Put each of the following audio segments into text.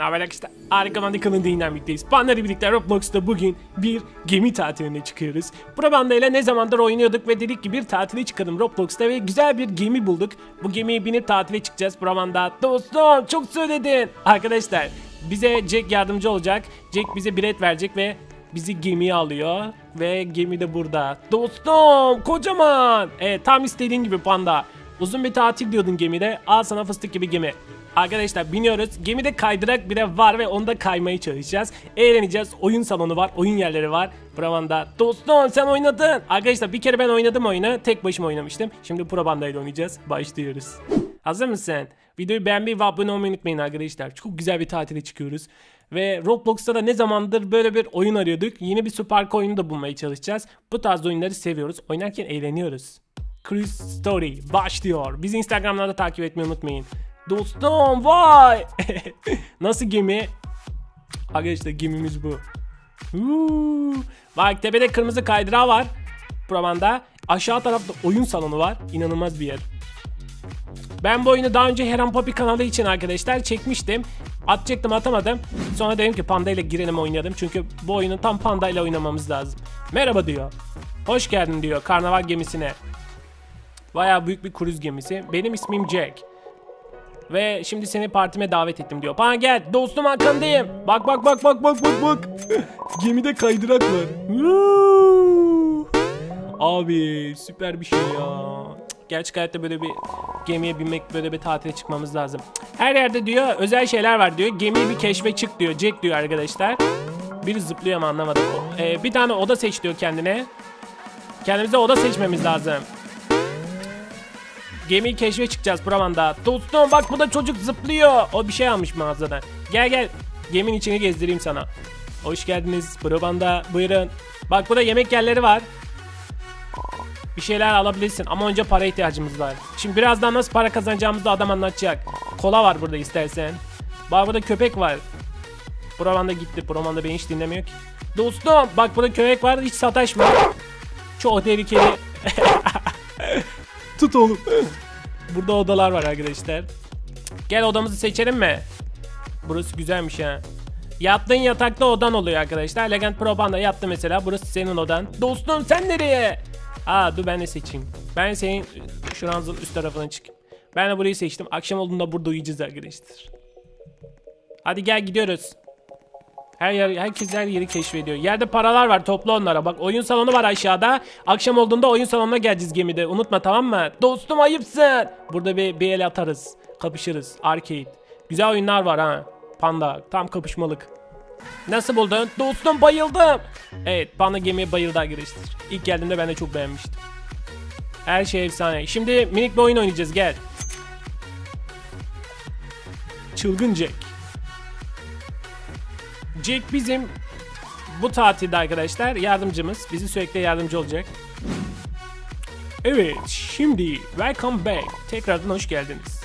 Ne haber arkadaşlar? Harika Mandika'nın değinden birlikteyiz. Panda ile birlikte Roblox'ta bugün bir gemi tatiline çıkıyoruz. Probanda ile ne zamandır oynuyorduk ve dedik ki bir tatile çıkalım Roblox'ta ve güzel bir gemi bulduk. Bu gemiye binip tatile çıkacağız Probanda. Dostum çok söyledin. Arkadaşlar bize Jack yardımcı olacak. Jack bize bilet verecek ve bizi gemiye alıyor. Ve gemi de burada. Dostum kocaman. Evet tam istediğin gibi Panda. Uzun bir tatil diyordun gemide. Al sana fıstık gibi gemi. Arkadaşlar biniyoruz. Gemide kaydırak bile var ve onda kaymaya çalışacağız. Eğleneceğiz. Oyun salonu var. Oyun yerleri var. Bravanda. Dostum sen oynadın. Arkadaşlar bir kere ben oynadım oyunu. Tek başıma oynamıştım. Şimdi Probanda ile oynayacağız. Başlıyoruz. Hazır mısın? Videoyu beğenmeyi ve abone olmayı unutmayın arkadaşlar. Çok güzel bir tatile çıkıyoruz. Ve Roblox'ta da ne zamandır böyle bir oyun arıyorduk. Yeni bir Super oyunu da bulmaya çalışacağız. Bu tarz oyunları seviyoruz. Oynarken eğleniyoruz. Cruise Story başlıyor. Bizi Instagram'dan da takip etmeyi unutmayın. Dostum vay! Nasıl gemi? Arkadaşlar gemimiz bu. Huu. Bak tepede kırmızı kaydırağı var. Provanda. Aşağı tarafta oyun salonu var. İnanılmaz bir yer. Ben bu oyunu daha önce Heron Poppy kanalı için arkadaşlar çekmiştim. Atacaktım atamadım. Sonra dedim ki Panda ile girelim oynayalım. Çünkü bu oyunu tam Panda ile oynamamız lazım. Merhaba diyor. Hoş geldin diyor karnaval gemisine. Bayağı büyük bir kruz gemisi. Benim ismim Jack. Ve şimdi seni partime davet ettim diyor. Bana gel dostum arkandayım. Bak bak bak bak bak bak bak. Gemide kaydırak var. Abi süper bir şey ya. Gerçek hayatta böyle bir gemiye binmek böyle bir tatile çıkmamız lazım. Her yerde diyor özel şeyler var diyor. Gemiyi bir keşfe çık diyor. Jack diyor arkadaşlar. Biri zıplıyor ama anlamadım. Ee, bir tane oda seç diyor kendine. Kendimize oda seçmemiz lazım. Gemiyi keşfe çıkacağız Praman'da. Dostum bak bu da çocuk zıplıyor. O bir şey almış mağazadan. Gel gel. Geminin içini gezdireyim sana. Hoş geldiniz Praman'da. Buyurun. Bak burada yemek yerleri var. Bir şeyler alabilirsin ama önce para ihtiyacımız var. Şimdi birazdan nasıl para kazanacağımızı da adam anlatacak. Kola var burada istersen. Bak burada köpek var. Praman'da gitti. Praman'da beni hiç dinlemiyor ki. Dostum bak burada köpek var hiç sataşma. Çok tehlikeli. Tut oğlum. Burada odalar var arkadaşlar. Gel odamızı seçelim mi? Burası güzelmiş ha. Yattığın yatakta odan oluyor arkadaşlar. Legend Pro Panda yattı mesela. Burası senin odan. Dostum sen nereye? Aa dur ben de seçeyim. Ben senin şuranızın üst tarafına çık. Ben de burayı seçtim. Akşam olduğunda burada uyuyacağız arkadaşlar. Hadi gel gidiyoruz. Her yer, herkes her yeri keşfediyor. Yerde paralar var topla onlara. Bak oyun salonu var aşağıda. Akşam olduğunda oyun salonuna geleceğiz gemide. Unutma tamam mı? Dostum ayıpsın. Burada bir, bir el atarız. Kapışırız. Arcade. Güzel oyunlar var ha. Panda. Tam kapışmalık. Nasıl buldun? Dostum bayıldım. Evet Panda gemiye bayıldı arkadaşlar. İlk geldiğimde ben de çok beğenmiştim. Her şey efsane. Şimdi minik bir oyun oynayacağız gel. Çılgın Jack. Jack bizim bu tatilde arkadaşlar yardımcımız. Bizi sürekli yardımcı olacak. Evet şimdi welcome back. Tekrardan hoş geldiniz.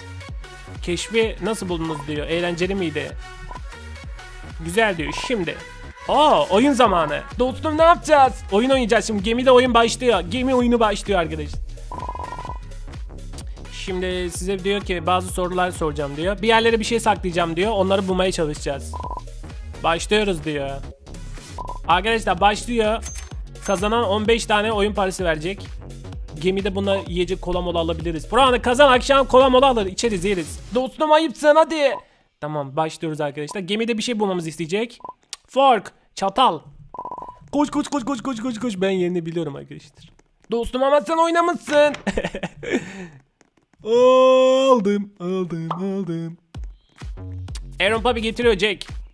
Keşfi nasıl buldunuz diyor. Eğlenceli miydi? Güzel diyor. Şimdi. Aa oyun zamanı. Dostum ne yapacağız? Oyun oynayacağız şimdi. Gemide oyun başlıyor. Gemi oyunu başlıyor arkadaşlar. Şimdi size diyor ki bazı sorular soracağım diyor. Bir yerlere bir şey saklayacağım diyor. Onları bulmaya çalışacağız. Başlıyoruz diyor. Arkadaşlar başlıyor. Kazanan 15 tane oyun parası verecek. Gemide buna yiyecek kola mola alabiliriz. Buranı kazan akşam kola mola alır. içeriz yeriz. Dostum ayıpsın hadi. Tamam başlıyoruz arkadaşlar. Gemide bir şey bulmamızı isteyecek. Fork. Çatal. Koş koş koş koş koş koş koş. Ben yerini biliyorum arkadaşlar. Dostum ama sen oynamışsın. aldım aldım aldım. Aaron Papi getiriyor Jack.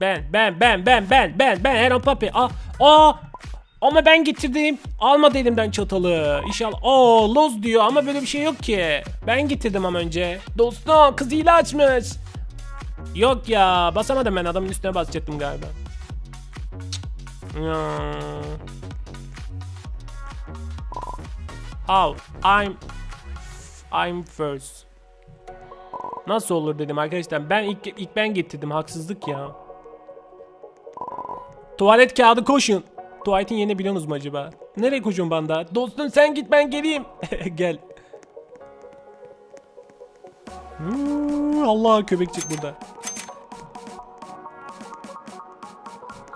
Ben ben ben ben ben ben ben Aaron Papi. Aa, aa ama ben getirdim. Almadı elimden çatalı. İnşallah. Aa Loz diyor ama böyle bir şey yok ki. Ben getirdim ama önce. Dostum kız hile açmış. Yok ya basamadım ben adamın üstüne basacaktım galiba. Ya. How? I'm I'm first. Nasıl olur dedim arkadaşlar. Ben ilk, ilk ben getirdim. Haksızlık ya. Tuvalet kağıdı koşun. Tuvaletin yerini biliyorsunuz mu acaba? Nereye koşun banda? Dostum sen git ben geleyim. Gel. Huu, Allah köpekçik burada.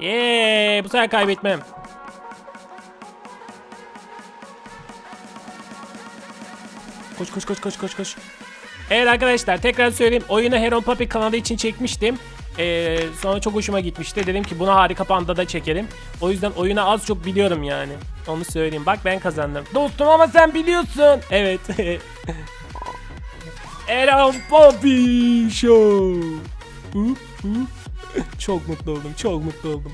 Yeee bu sefer kaybetmem. Koş koş koş koş koş koş. Evet arkadaşlar tekrar söyleyeyim. Oyunu Heron Puppy kanalı için çekmiştim. Ee, sonra çok hoşuma gitmişti. Dedim ki bunu harika panda da çekelim. O yüzden oyunu az çok biliyorum yani. Onu söyleyeyim. Bak ben kazandım. Dostum ama sen biliyorsun. Evet. Heron Puppy Show. Çok mutlu oldum. Çok mutlu oldum.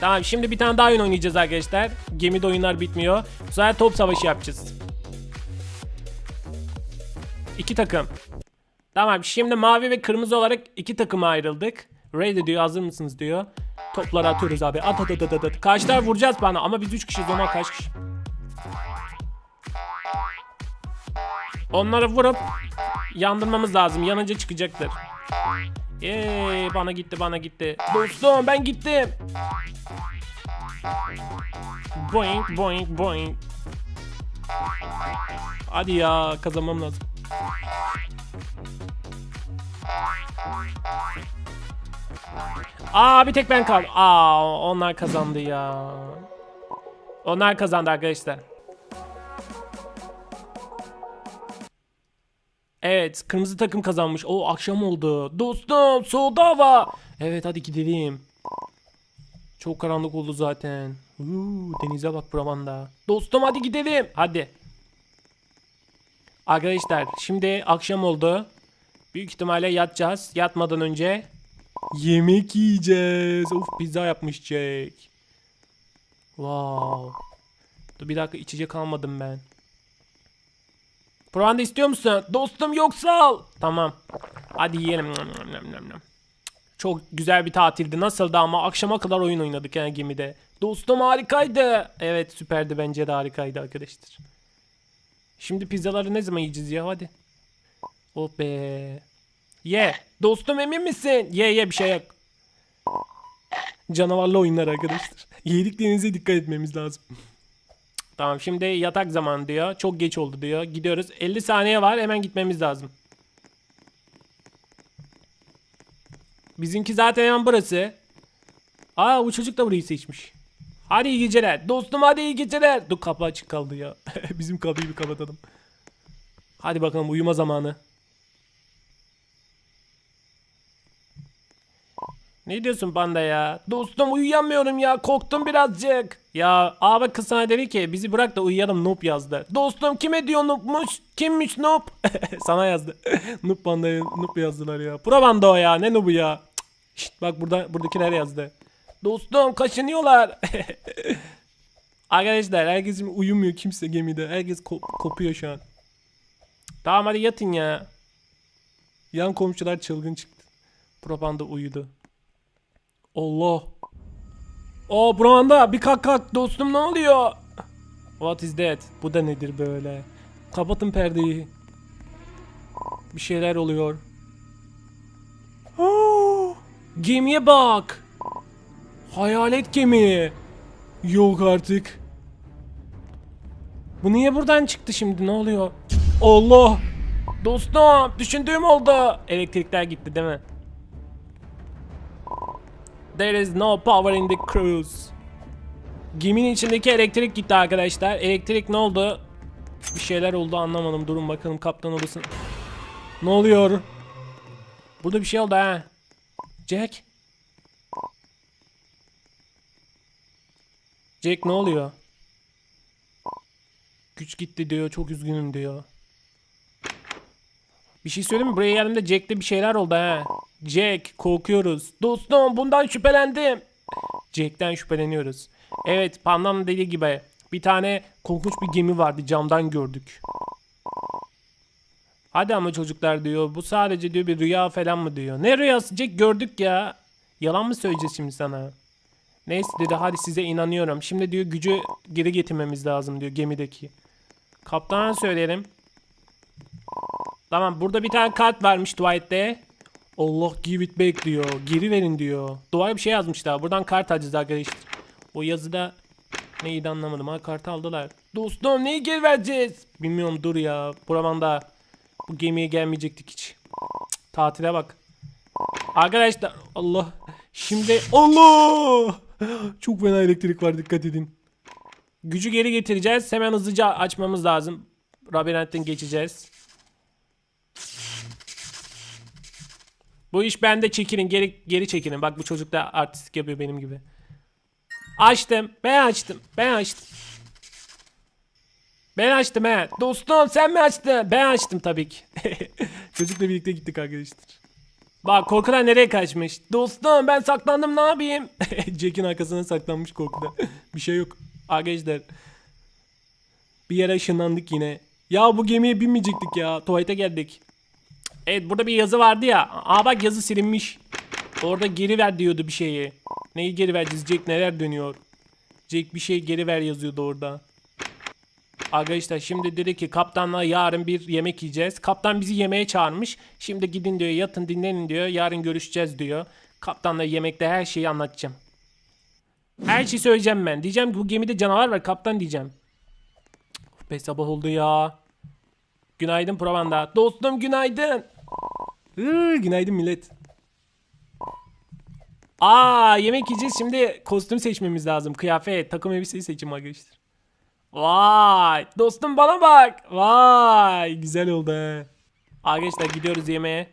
Tamam şimdi bir tane daha oyun oynayacağız arkadaşlar. Gemide oyunlar bitmiyor. Bu sefer top savaşı yapacağız. İki takım. Tamam şimdi mavi ve kırmızı olarak iki takıma ayrıldık. Ready diyor hazır mısınız diyor. Topları atıyoruz abi. At at at at at. Kaçlar vuracağız bana ama biz üç kişiyiz ama kaç kişi? Onları vurup yandırmamız lazım. Yanınca çıkacaktır. Eee bana gitti bana gitti. Dostum ben gittim. Boing boing boing. Hadi ya kazanmam lazım. Aa bir tek ben kaldım. Aa onlar kazandı ya. Onlar kazandı arkadaşlar. Evet kırmızı takım kazanmış. O akşam oldu. Dostum soğudu hava. Evet hadi gidelim. Çok karanlık oldu zaten. Uuu, denize bak buramanda. Dostum hadi gidelim. Hadi. Arkadaşlar şimdi akşam oldu. Büyük ihtimalle yatacağız. Yatmadan önce yemek yiyeceğiz. Of pizza yapmış Jack. Wow. Dur bir dakika içecek almadım ben. Provanda istiyor musun? Dostum yoksa al. Tamam. Hadi yiyelim. Çok güzel bir tatildi. Nasıldı ama akşama kadar oyun oynadık yani gemide. Dostum harikaydı. Evet süperdi bence de harikaydı arkadaşlar. Şimdi pizzaları ne zaman yiyeceğiz ya hadi. Oh be. Ye. Dostum emin misin? Ye ye bir şey yok. Canavarlı oyunlar arkadaşlar. Yediklerinize dikkat etmemiz lazım. Tamam şimdi yatak zamanı diyor. Çok geç oldu diyor. Gidiyoruz. 50 saniye var. Hemen gitmemiz lazım. Bizimki zaten hemen burası. Aa bu çocuk da burayı seçmiş. Hadi iyi geceler. Dostum hadi iyi geceler. Dur kapı açık kaldı ya. Bizim kapıyı bir kapatalım. Hadi bakalım uyuma zamanı. Ne diyorsun panda ya? Dostum uyuyamıyorum ya. Korktum birazcık. Ya abi kız sana dedi ki bizi bırak da uyuyalım noob yazdı. Dostum kime diyor noobmuş? Kimmiş noob? sana yazdı. noob pandaya noob yazdılar ya. Pro panda o ya. Ne noob'u ya? Şşt, bak burada buradakiler yazdı. Dostum kaşınıyorlar. Arkadaşlar herkes uyumuyor kimse gemide. Herkes ko- kopuyor şu an. Tamam hadi yatın ya. Yan komşular çılgın çıktı. Propanda uyudu. Allah. O Branda bir kalk kalk dostum ne oluyor? What is that? Bu da nedir böyle? Kapatın perdeyi. Bir şeyler oluyor. Gemiye bak. Hayalet gemi. Yok artık. Bu niye buradan çıktı şimdi ne oluyor? Allah. Dostum düşündüğüm oldu. Elektrikler gitti değil mi? There is no power in the cruise. Geminin içindeki elektrik gitti arkadaşlar. Elektrik ne oldu? Bir şeyler oldu anlamadım. Durun bakalım kaptan odası. Ne oluyor? Burada bir şey oldu ha. Jack. Jack ne oluyor? Güç gitti diyor. Çok üzgünüm diyor. Bir şey söyleyeyim mi? Buraya geldiğimde Jack'te bir şeyler oldu ha. Jack korkuyoruz. Dostum bundan şüphelendim. Jack'ten şüpheleniyoruz. Evet Panda'nın dediği gibi bir tane korkunç bir gemi vardı camdan gördük. Hadi ama çocuklar diyor bu sadece diyor bir rüya falan mı diyor. Ne rüyası Jack gördük ya. Yalan mı söyleyeceğiz şimdi sana? Neyse dedi hadi size inanıyorum. Şimdi diyor gücü geri getirmemiz lazım diyor gemideki. Kaptana söyleyelim. Tamam burada bir tane kart vermiş Dwight'te. Allah give it back diyor. Geri verin diyor. Duvara bir şey yazmışlar. Buradan kart alacağız arkadaşlar. O yazıda neydi anlamadım. Ha kartı aldılar. Dostum neyi geri vereceğiz? Bilmiyorum dur ya. Buramanda Bu gemiye gelmeyecektik hiç. Cık, Tatile bak. Arkadaşlar Allah. Şimdi Allah. Çok fena elektrik var dikkat edin. Gücü geri getireceğiz. Hemen hızlıca açmamız lazım. Labirentten geçeceğiz. Bu iş bende çekilin geri geri çekilin. Bak bu çocuk da artistik yapıyor benim gibi. Açtım. Ben açtım. Ben açtım. Ben açtım he. Dostum sen mi açtın? Ben açtım tabii ki. Çocukla birlikte gittik arkadaşlar. Bak korkudan nereye kaçmış? Dostum ben saklandım ne yapayım? Jack'in arkasına saklanmış korkuda. bir şey yok. Arkadaşlar. Bir yere ışınlandık yine. Ya bu gemiye binmeyecektik ya. Tuvalete geldik. Evet burada bir yazı vardı ya. Aa bak yazı silinmiş. Orada geri ver diyordu bir şeyi. Neyi geri vereceğiz? Jack neler dönüyor? Jack bir şey geri ver yazıyordu orada. Arkadaşlar şimdi dedi ki kaptanla yarın bir yemek yiyeceğiz. Kaptan bizi yemeğe çağırmış. Şimdi gidin diyor yatın dinlenin diyor. Yarın görüşeceğiz diyor. Kaptanla yemekte her şeyi anlatacağım. Her şeyi söyleyeceğim ben. Diyeceğim ki bu gemide canavar var kaptan diyeceğim. Cık, Be sabah oldu ya. Günaydın Provanda. Dostum günaydın. Hı, günaydın millet. Aa yemek yiyeceğiz şimdi kostüm seçmemiz lazım. Kıyafet, takım elbiseyi seçim arkadaşlar. Vay dostum bana bak. Vay güzel oldu he. Arkadaşlar gidiyoruz yemeğe.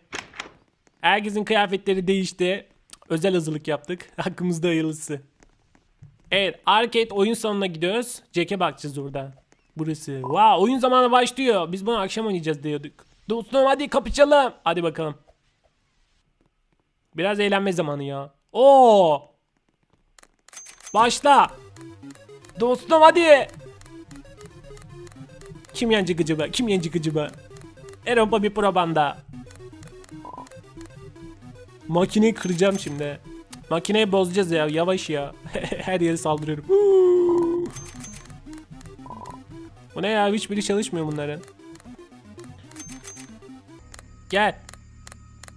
Herkesin kıyafetleri değişti. Özel hazırlık yaptık. Hakkımızda hayırlısı. Evet arcade oyun salonuna gidiyoruz. Jack'e bakacağız orada. Burası. Wow oyun zamanı başlıyor. Biz bunu akşam oynayacağız diyorduk. Dostum hadi kapışalım. Hadi bakalım. Biraz eğlenme zamanı ya. Oo. Başla. Dostum hadi. Kim yenecek acaba? Kim yenecek acaba? Europa bir probanda. Makineyi kıracağım şimdi. Makineyi bozacağız ya. Yavaş ya. Her yere saldırıyorum. Bu ne ya? Hiçbiri çalışmıyor bunların. Gel.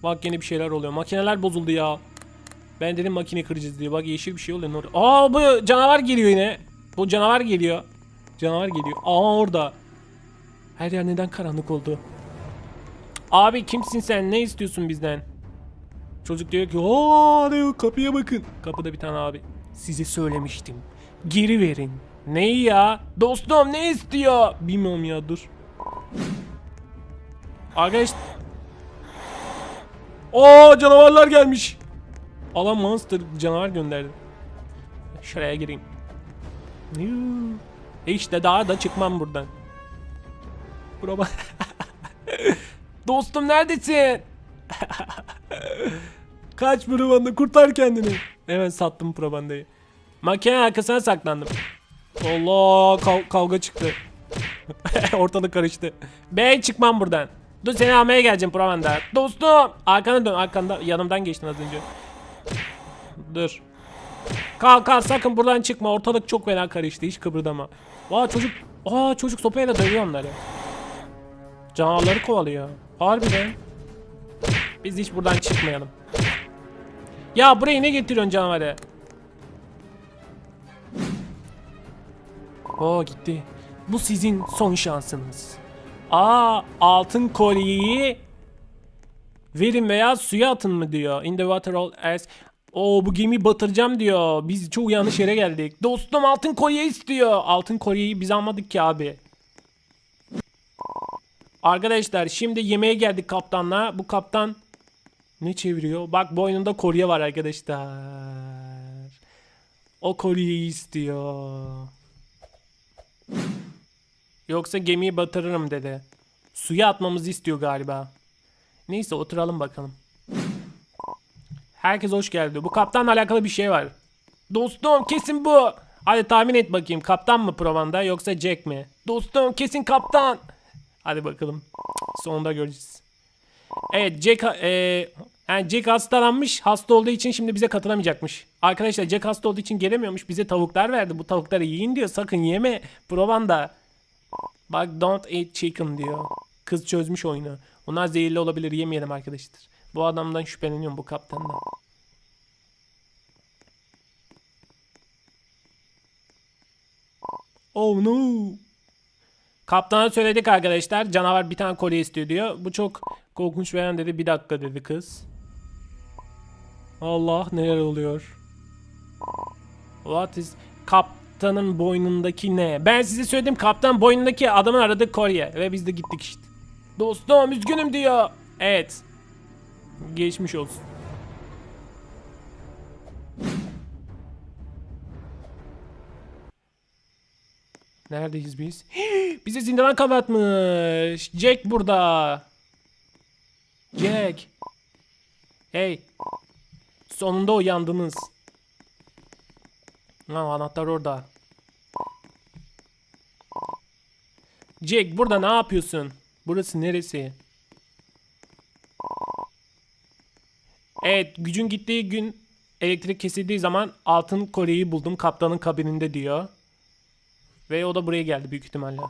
Bak yine bir şeyler oluyor. Makineler bozuldu ya. Ben dedim makine kıracağız diye. Bak yeşil bir şey oluyor. Orada. Aa bu canavar geliyor yine. Bu canavar geliyor. Canavar geliyor. Aa orada. Her yer neden karanlık oldu? Abi kimsin sen? Ne istiyorsun bizden? Çocuk diyor ki aa diyor kapıya bakın. Kapıda bir tane abi. Size söylemiştim. Geri verin. Neyi ya? Dostum ne istiyor? Bilmiyorum ya dur. Arkadaş. Oo canavarlar gelmiş. Alan monster canavar gönderdi. Şuraya gireyim. Yuu. İşte daha da çıkmam buradan. Bura Dostum neredesin? Kaç Provanda kurtar kendini. Hemen sattım Provanda'yı. Makine arkasına saklandım. Allah kav- kavga çıktı. Ortalık karıştı. Bey çıkmam buradan. Dur seni almaya geleceğim Provanda. Dostum. Arkana dön arkanda. Yanımdan geçtin az önce. Dur. Kalk kalk sakın buradan çıkma. Ortalık çok fena karıştı. Hiç kıpırdama. Aa çocuk. Aa çocuk sopayla dövüyor onları. Canavarları kovalıyor. Harbiden. Biz hiç buradan çıkmayalım. Ya buraya ne getiriyorsun canavarı? Oo gitti. Bu sizin son şansınız. Aa altın kolyeyi verin veya suya atın mı diyor. In the water all as Oo bu gemiyi batıracağım diyor. Biz çok yanlış yere geldik. Dostum altın kolye istiyor. Altın kolyeyi biz almadık ki abi. Arkadaşlar şimdi yemeğe geldik kaptanla. Bu kaptan ne çeviriyor? Bak boynunda kolye var arkadaşlar. O kolyeyi istiyor. Yoksa gemiyi batırırım dedi. Suya atmamızı istiyor galiba. Neyse oturalım bakalım. Herkes hoş geldi. Bu kaptanla alakalı bir şey var. Dostum kesin bu. Hadi tahmin et bakayım. Kaptan mı Provanda yoksa Jack mi? Dostum kesin kaptan. Hadi bakalım. Sonunda göreceğiz. Evet Jack e, yani Jack hastalanmış. Hasta olduğu için şimdi bize katılamayacakmış. Arkadaşlar Jack hasta olduğu için gelemiyormuş. Bize tavuklar verdi. Bu tavukları yiyin diyor. Sakın yeme. Provanda. Bak don't eat chicken diyor. Kız çözmüş oyunu. Bunlar zehirli olabilir. Yemeyelim arkadaşlar. Bu adamdan şüpheleniyorum bu kaptandan. Oh no. Kaptana söyledik arkadaşlar. Canavar bir tane kolye istiyor diyor. Bu çok korkunç veren dedi. Bir dakika dedi kız. Allah neler oluyor. What is... Kaptanın boynundaki ne? Ben size söyledim kaptan boynundaki adamın aradığı kolye. Ve biz de gittik işte. Dostum üzgünüm diyor. Evet. Geçmiş olsun. Neredeyiz biz? Bizi zindana kapatmış. Jack burada. Jack. Hey. Sonunda uyandınız. Ha, anahtar orada. Jack burada ne yapıyorsun? Burası neresi? Evet gücün gittiği gün elektrik kesildiği zaman altın kolyeyi buldum kaptanın kabininde diyor. Ve o da buraya geldi büyük ihtimalle.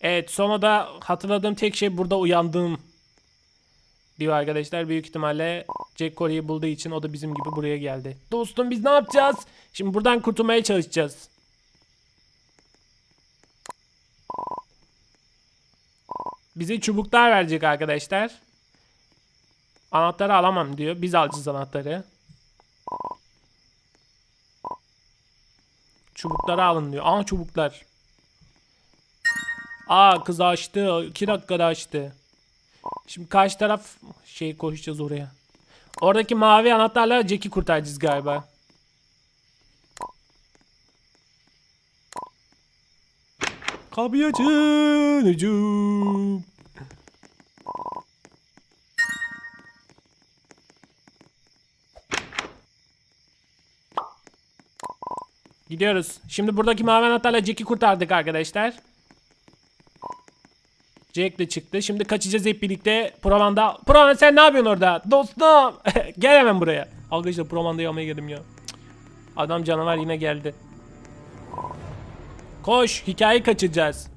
Evet sonra da hatırladığım tek şey burada uyandığım diyor arkadaşlar. Büyük ihtimalle Jack kolyeyi bulduğu için o da bizim gibi buraya geldi. Dostum biz ne yapacağız? Şimdi buradan kurtulmaya çalışacağız. Bize çubuklar verecek arkadaşlar. Anahtarı alamam diyor. Biz alacağız anahtarı. Çubukları alın diyor. Aa çubuklar. Aa kız açtı. 2 dakikada açtı. Şimdi karşı taraf şey koşacağız oraya. Oradaki mavi anahtarla Jack'i kurtaracağız galiba. Kapıyı açın hücum. Gidiyoruz. Şimdi buradaki mavi anahtarla Jack'i kurtardık arkadaşlar. Jack de çıktı. Şimdi kaçacağız hep birlikte. Provanda. Provanda sen ne yapıyorsun orada? Dostum. Gel hemen buraya. Arkadaşlar Provanda'yı almaya geldim ya. Adam canavar yine geldi. Koş. Hikayeyi kaçıracağız.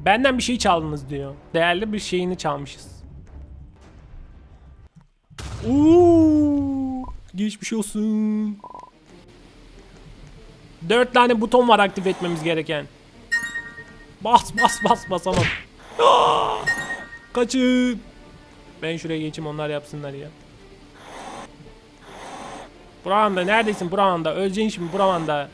Benden bir şey çaldınız diyor. Değerli bir şeyini çalmışız. Uuu, geçmiş olsun. Dört tane buton var aktif etmemiz gereken. Bas bas bas basamam. Kaçın. Ben şuraya geçeyim onlar yapsınlar ya. Buramanda neredesin Buramanda? Öleceksin şimdi Buramanda.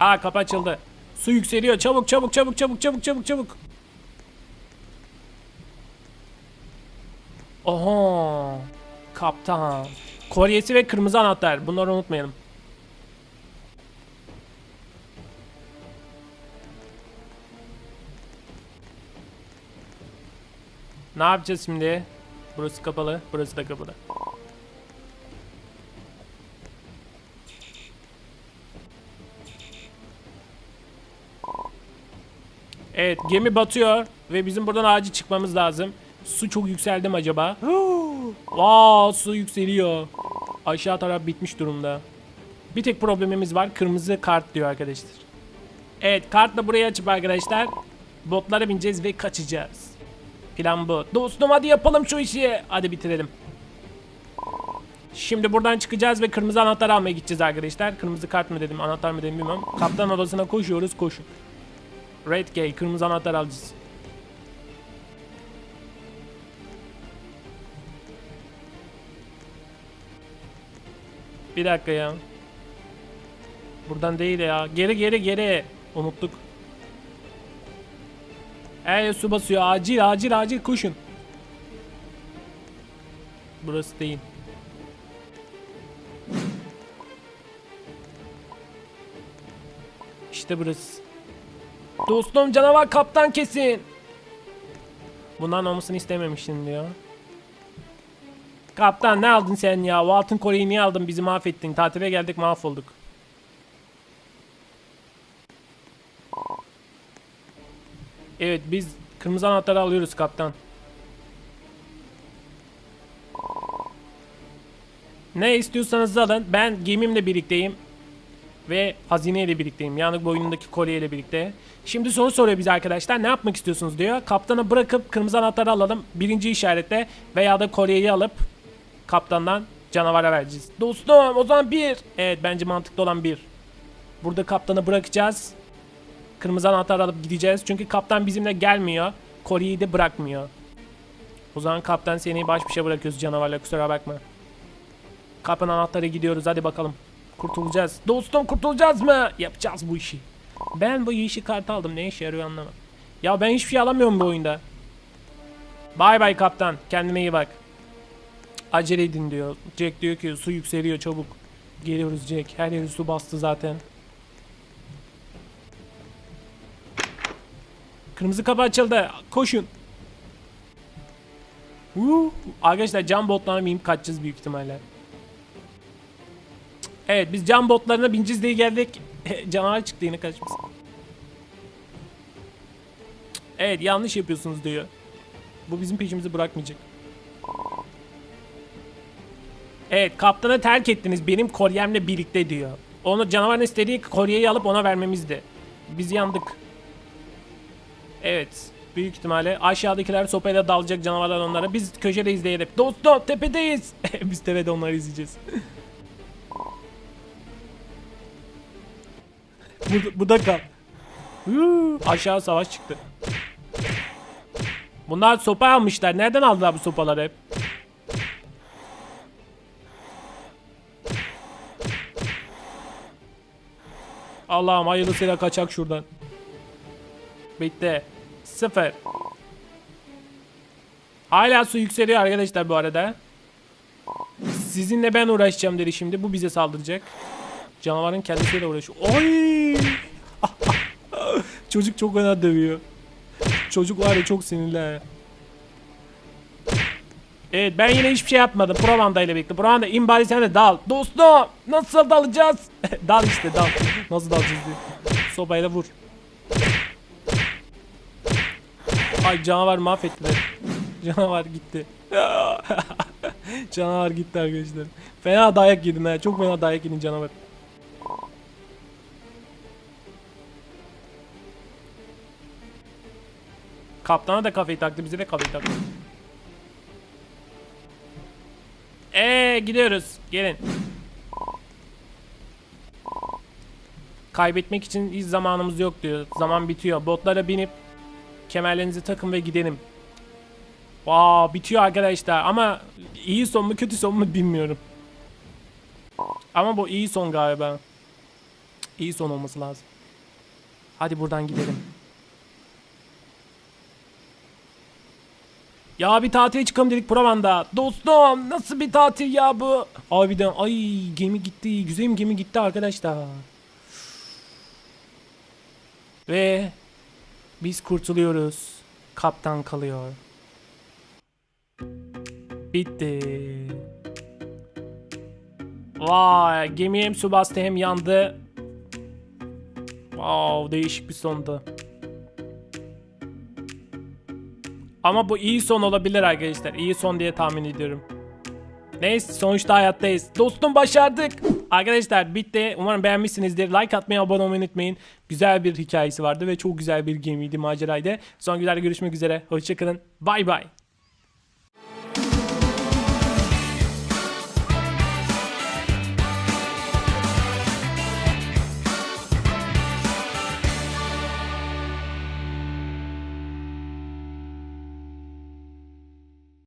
Aa kapı açıldı. Su yükseliyor. Çabuk çabuk çabuk çabuk çabuk çabuk çabuk. Oho. Kaptan. Kolyesi ve kırmızı anahtar. Bunları unutmayalım. Ne yapacağız şimdi? Burası kapalı, burası da kapalı. Evet, gemi batıyor ve bizim buradan acil çıkmamız lazım. Su çok yükseldi mi acaba? Vaa su yükseliyor. Aşağı taraf bitmiş durumda. Bir tek problemimiz var. Kırmızı kart diyor arkadaşlar. Evet kartla buraya açıp arkadaşlar botlara bineceğiz ve kaçacağız. Plan bu. Dostum hadi yapalım şu işi. Hadi bitirelim. Şimdi buradan çıkacağız ve kırmızı anahtar almaya gideceğiz arkadaşlar. Kırmızı kart mı dedim, anahtar mı dedim bilmem. Kaptan odasına koşuyoruz, koşun. Red Gate, kırmızı anahtar alacağız. Bir dakika ya. Buradan değil ya. Geri geri geri. Unuttuk. El su basıyor. Acil acil acil koşun. Burası değil. İşte burası. Dostum canavar kaptan kesin. Bundan olmasını istememiştin diyor. Kaptan ne aldın sen ya? O altın kolyeyi niye aldın? Bizi mahvettin. Tatile geldik mahvolduk. Evet biz kırmızı anahtarı alıyoruz kaptan. Ne istiyorsanız alın. Ben gemimle birlikteyim. Ve hazineyle birlikteyim. Yani bu oyunundaki kolyeyle birlikte. Şimdi soru soruyor bize arkadaşlar. Ne yapmak istiyorsunuz diyor. Kaptanı bırakıp kırmızı anahtarı alalım. Birinci işaretle veya da kolyeyi alıp kaptandan canavara vereceğiz. Dostum o zaman bir. Evet bence mantıklı olan bir. Burada kaptanı bırakacağız. Kırmızı anahtarı alıp gideceğiz. Çünkü kaptan bizimle gelmiyor. Kolyeyi de bırakmıyor. O zaman kaptan seni baş başa bırakıyoruz canavarla kusura bakma. Kapın anahtarı gidiyoruz hadi bakalım. Kurtulacağız. Dostum kurtulacağız mı? Yapacağız bu işi. Ben bu işi kart aldım. Ne işe yarıyor anlamadım. Ya ben hiçbir şey alamıyorum bu oyunda. Bay bay kaptan. Kendine iyi bak. Acele edin diyor. Jack diyor ki su yükseliyor çabuk. Geliyoruz Jack. Her yeri su bastı zaten. Kırmızı kapı açıldı. Koşun. Uuu. Arkadaşlar cam botlarına binip kaçacağız büyük ihtimalle. Evet biz cam botlarına bineceğiz diye geldik. Canavar çıktı yine kaçmış. Evet yanlış yapıyorsunuz diyor. Bu bizim peşimizi bırakmayacak. Evet kaptanı terk ettiniz benim kolyemle birlikte diyor. Onu canavarın istediği kolyeyi alıp ona vermemizdi. Biz yandık. Evet. Büyük ihtimalle aşağıdakiler sopayla dalacak canavarlar onlara. Biz köşede izleyelim. Dostum tepedeyiz. Biz tepede onları izleyeceğiz. bu, bu da kal. Aşağı savaş çıktı. Bunlar sopa almışlar. Nereden aldılar bu sopaları hep? Allah'ım hayırlısıyla kaçak şuradan. Bitti. Sıfır. Hala su yükseliyor arkadaşlar bu arada. Sizinle ben uğraşacağım dedi şimdi. Bu bize saldıracak. Canavarın kendisiyle uğraşıyor. Oy! Çocuk çok fena dövüyor. Çocuk var ya çok sinirli. Evet ben yine hiçbir şey yapmadım. Provanda ile birlikte. Provanda in bari sen de dal. Dostum nasıl dalacağız? dal işte dal. Nasıl dalacağız diye. Sobayla vur. Ay canavar mahvetti. Canavar gitti. canavar gitti arkadaşlar. Fena dayak yedim ha. Çok fena dayak yedim canavar. Kaptana da kafayı taktı. Bize de kafayı taktı. Eee gidiyoruz. Gelin. Kaybetmek için hiç zamanımız yok diyor. Zaman bitiyor. Botlara binip kemerlerinizi takın ve gidelim. Wow, bitiyor arkadaşlar ama iyi son mu kötü son mu bilmiyorum. Ama bu iyi son galiba. İyi son olması lazım. Hadi buradan gidelim. Ya bir tatile çıkalım dedik Provan'da. Dostum nasıl bir tatil ya bu? Harbiden ay gemi gitti. Güzelim gemi gitti arkadaşlar. Ve biz kurtuluyoruz. Kaptan kalıyor. Bitti. Vay gemi hem su bastı hem yandı. Wow değişik bir sondu. Ama bu iyi son olabilir arkadaşlar. İyi son diye tahmin ediyorum. Neyse sonuçta hayattayız. Dostum başardık. Arkadaşlar bitti. Umarım beğenmişsinizdir. Like atmayı, abone olmayı unutmayın. Güzel bir hikayesi vardı ve çok güzel bir gemiydi, maceraydı. Son güzel görüşmek üzere. Hoşçakalın. Bay bay.